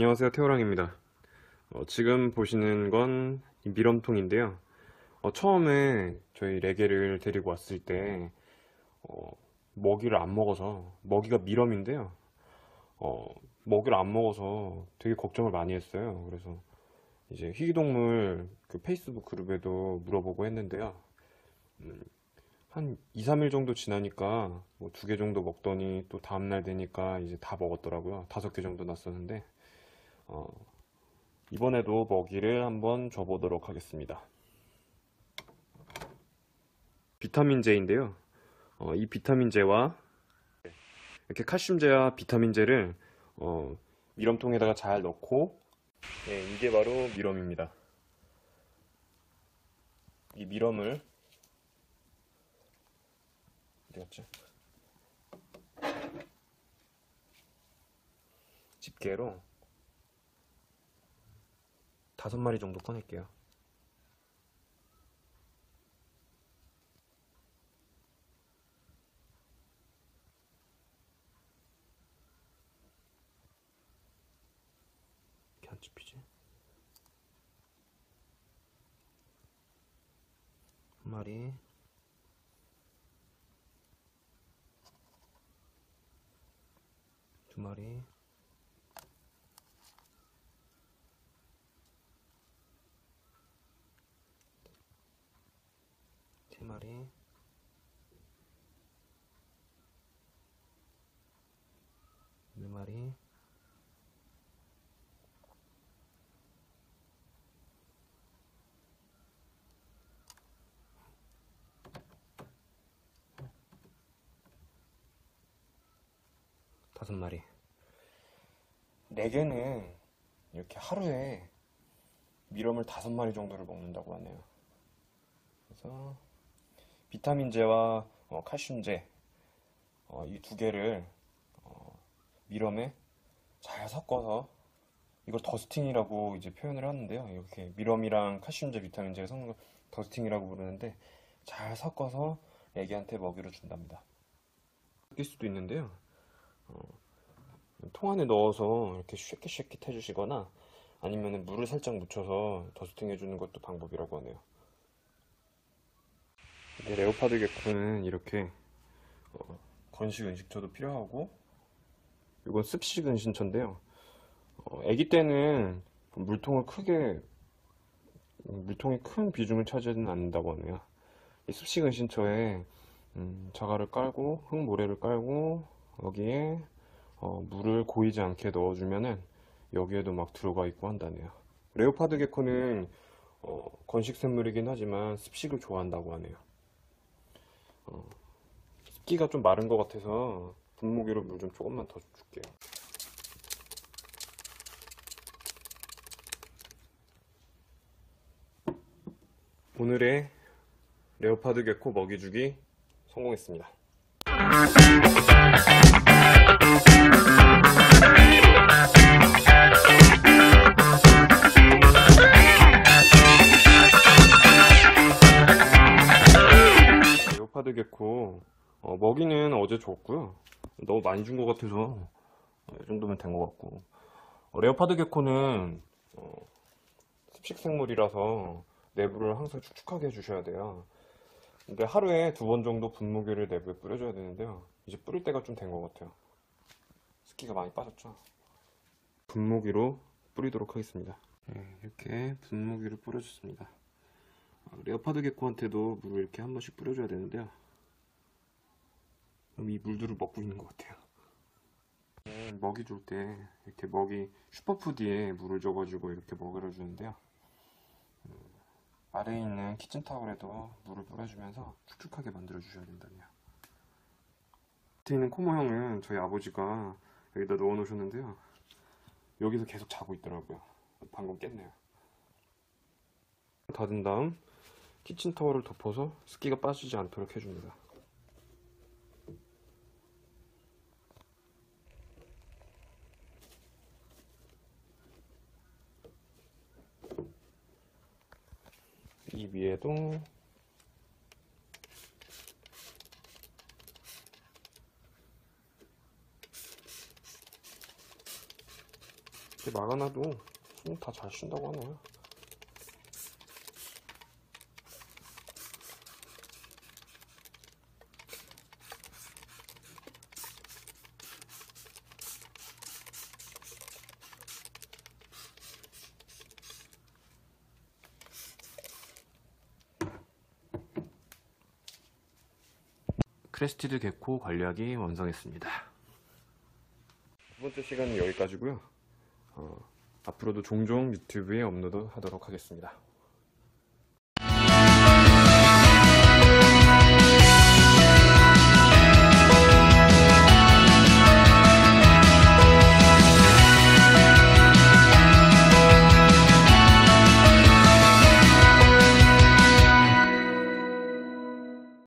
안녕하세요 태호랑입니다. 어, 지금 보시는 건이 미럼통인데요. 어, 처음에 저희 레게를 데리고 왔을 때 어, 먹이를 안 먹어서 먹이가 미럼인데요. 어, 먹이를 안 먹어서 되게 걱정을 많이 했어요. 그래서 이제 희귀동물 그 페이스북 그룹에도 물어보고 했는데요. 음, 한 2, 3일 정도 지나니까 뭐 두 개 정도 먹더니 또 다음날 되니까 이제 다 먹었더라고요. 다섯 개 정도 났었는데 어, 이번에도 먹이를 한번 줘보도록 하겠습니다. 비타민제인데요. 어, 이 비타민제와 이렇게 칼슘제와 비타민제를 어, 미럼통에다가 잘 넣고 네, 이게 바로 미럼입니다. 이 미럼을 어디 갔지? 집게로 다섯 마리 정도 꺼낼게요. 이렇게 안 집히지? 한 마리 두 마리 마리 네 마리 다섯 마리. 레게는 이렇게 하루에 미럼을 다섯 마리 정도를 먹는다고 하네요. 그래서 비타민제와 어, 칼슘제 어, 이 두 개를 어, 미럼에 잘 섞어서 이걸 더스팅이라고 이제 표현을 하는데요. 이렇게 미럼이랑 칼슘제, 비타민제를 섞는 걸 더스팅이라고 부르는데 잘 섞어서 애기한테 먹이로 준답니다. 낄 수도 있는데요. 어, 통 안에 넣어서 이렇게 쉐킷쉐킷 해주시거나 아니면 물을 살짝 묻혀서 더스팅 해주는 것도 방법이라고 하네요. 네, 레오파드 개코는 이렇게 어, 건식 은식처도 필요하고 이건 습식 은신처인데요. 어, 아기 때는 물통을 크게 물통이 큰 비중을 차지하지는 않는다고 하네요. 이 습식 은신처에 음, 자갈을 깔고 흙모래를 깔고 여기에 어, 물을 고이지 않게 넣어주면은 여기에도 막 들어가 있고 한다네요. 레오파드 개코는 어, 건식 생물이긴 하지만 습식을 좋아한다고 하네요. 어, 습기가 좀 마른 것 같아서 분무기로 물 좀 조금만 더 줄게요. 오늘의 레오파드 개코 먹이주기 성공했습니다. 레오파드 개코 어, 먹이는 어제 줬고요. 너무 많이 준 것 같아서 어, 이 정도면 된 것 같고 어, 레오파드 개코는 어, 습식 생물이라서 내부를 항상 축축하게 해주셔야 돼요. 근데 하루에 두 번 정도 분무기를 내부에 뿌려줘야 되는데요. 이제 뿌릴 때가 좀 된 것 같아요. 습기가 많이 빠졌죠. 분무기로 뿌리도록 하겠습니다. 네, 이렇게 분무기를 뿌려줬습니다. 어, 레오파드 개코한테도 물을 이렇게 한 번씩 뿌려줘야 되는데요. 이 물들을 먹고 있는 것 같아요. 네, 먹이 줄 때 이렇게 먹이 슈퍼푸드에 물을 줘가지고 이렇게 먹이를 주는데요. 음, 아래에 있는 키친타올에도 물을 뿌려주면서 축축하게 만들어 주셔야 된다네요. 밑에 있는 코모형은 저희 아버지가 여기다 넣어 놓으셨는데요. 여기서 계속 자고 있더라고요. 방금 깼네요. 닫은 다음 키친타월을 덮어서 습기가 빠지지 않도록 해줍니다. 이 위에도 이렇게 막아놔도 다 잘 쉰다고 하네요. 크레스티드 개코 관리하기 완성했습니다. 두 번째 시간은 여기까지고요. 어, 앞으로도 종종 유튜브에 업로드 하도록 하겠습니다.